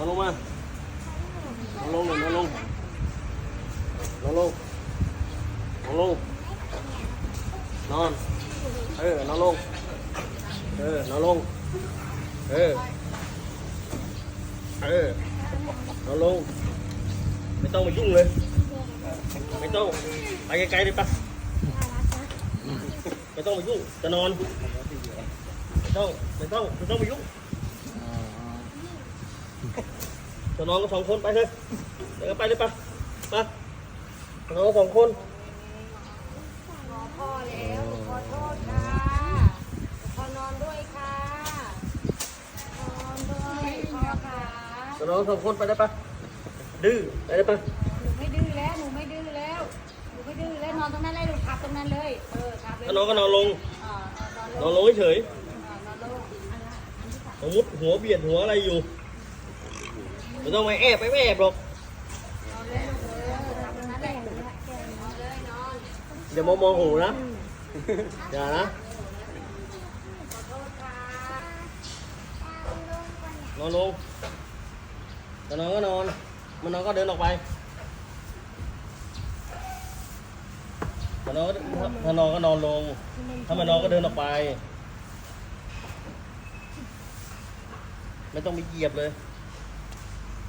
nó luôn á nó luôn này, nó luôn. Nó luôn. Nó luôn. Non ừ nó luôn. Ừ nó luôn. Ừ ừ nó luôn. Mày tao mày dung lên. Mày tao. Mày cái cây đi ta mày tao mày dung cho non mày tao mày tao mày tao mày dung จะนอนกันสองคนไปเถอะเดี๋ยวก็ไปเลยปะมาจะนอนกันสองคนขอพ่อแล้วขอโทษค่ะขอนอนด้วยค่ะขอนอนด้วยพ่อค่ะจะนอนกันสองคนไปได้ปะดื้อไปได้ปะหนูไม่ดื้อแล้วหนูไม่ดื้อแล้วหนูไม่ดื้อแล้วนอนตรงนั้นเลยหนูทับตรงนั้นเลยเออทับเลยถ้านอนก็นอนลงอ่านอนลนอนงลงเฉยอ่านอนลงอันละอันที่สามๆสมมติหัวเบียดหัวอะไรอยู่ ไม่ต้องไปแอบไปไม่แอบหรอกนอนเลยลูกเออทับตรงนั้นเลยนอนเลยนอนอย่ามองมองหูนะ อย่านะขอโทษค่ะนอนลงจะนอนก็นอน มันนอนก็เดินออกไปถ้านอนก็ถ้านอนก็นอนลง ถ้ามันนอนก็เดินออกไป ไม่ต้องไปเหยียบเลย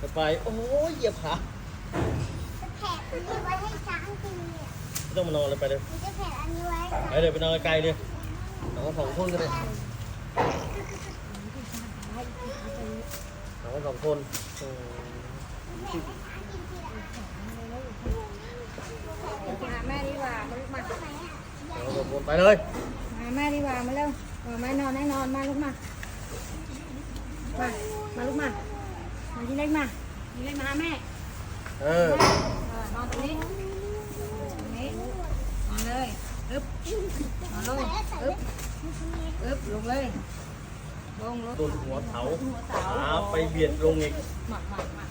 จะไปโอ้ยเหยียบขาแผลอันนี้ไว้ให้ช้างกินเนี่ยไม่ต้องมานอนเลยไปเลย มันจะแผลอันนี้ไว้ให้ช้างไปเลยไปนอนไกลๆเลยนอนกันสองคนก็ได้นอนกันสองคนอืมหาแม่ดีกว่ามาลูกมานอนกันสองคนไปเลยหาแม่ดีกว่ามาเร็วมาแม่นอนให้นอนมาลูกมา มา มาลูกมา มาที่เล็กมาที่เล็กมาหาแม่เออเออนอนตรงนี้ตรงนี้นอนเลยอึ๊บนอนลงอึ๊บอึ๊บลงเลยลงลงโดนหัวเถาขาไปเบียดลงอีกหมักหมักหมัก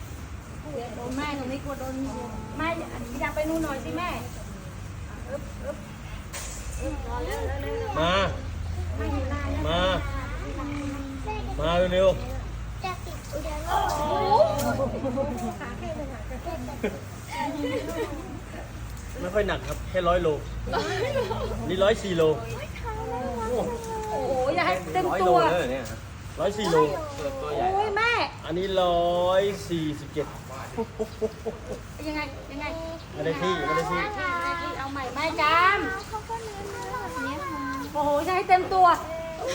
เดี๋ยวโดนแม่ตรงนี้กลัวโดนแม่อยากไปนู่นหน่อยสิแม่อึ๊บอึ๊บอึ๊บนอนเร็วเร็วเร็วเร็วมาไม่อยู่นานนะมา มาเร็วจะติดอุดร ขาแค่เลยค่ะ ๆ ไม่ค่อยหนักครับ แค่ร้อยโล นี่ร้อยสี่โล โอ้โหอย่าให้เต็มร้อยตัโลวเลยเนี่ยร้อยสี่โลตัวใหญ่โอ้ยแม่ อันนี้ร้อยสี่สิบเจ็ดยังไง ยังไงไม่ได้ที่ไม่ได้ที่เอาใหม่ไม่จามเขาก็เนื้อน่ารักเนี่ยโอ้โหจะให้เต็มตัวอื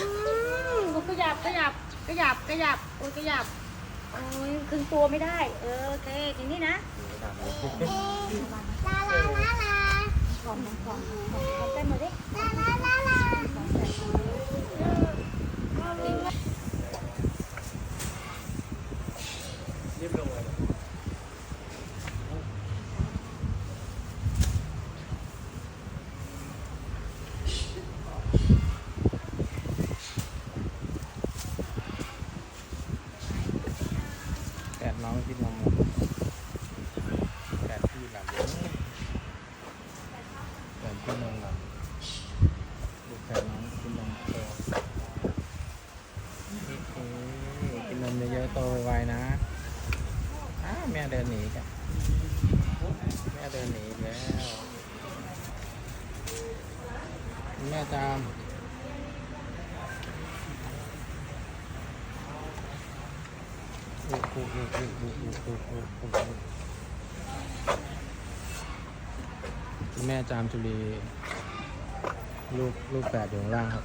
มขยับขยับขยับขยับโอ้ยขยับ โอ้ยครึ่งตัวไม่ได้ เออโอเคทีนี้นะลาลาลาลาขอมขอมขอเต้นมาดิลาลาลาลา เรียบร้อย แกะ แกะพี่หลับแกะพี่นมหลับดูแกะน้องกินนมโตกินนมเยอะๆโตไวๆนะอ้าแม่เดินหนีกันแม่เดินหนีแล้วแม่จาม คุณแม่จามจุลีลูกลูกแปดอยู่ข้างล่างครับ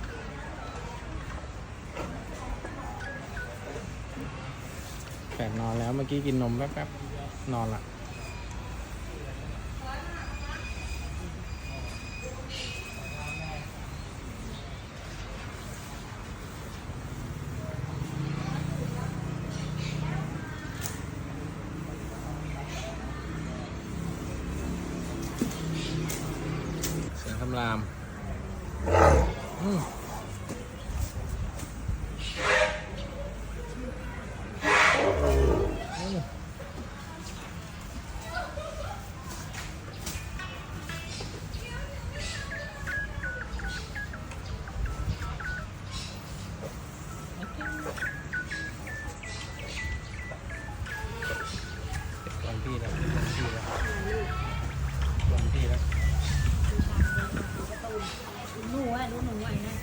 แปดนอนแล้วเมื่อกี้กินนมแป๊บๆนอนละำรามวันพี่แล้ววันพี่แล้ววันพี่แล้ว หนูอะดูหนูอะนะ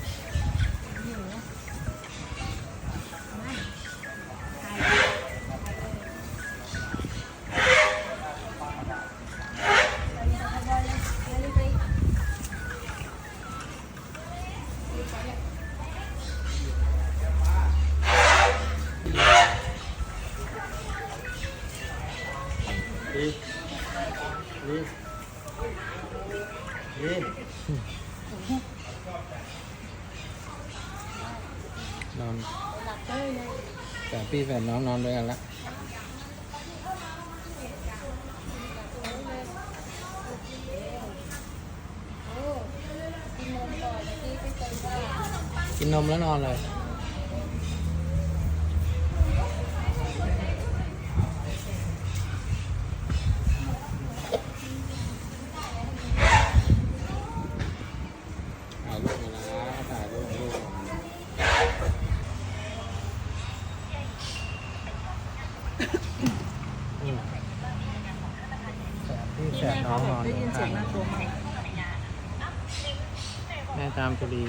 ห นูนะมาถ่ายไปดีดีดีนอนหลับเลยเลยแต่พี่แฟนน้องนอนด้วยกันละโอ้กินนมก่อนที่ไปเจอว่ากินนมแล้วนอนเลย พี่แฝดน้องนอนอยู่ข้างๆแม่ตามจุลี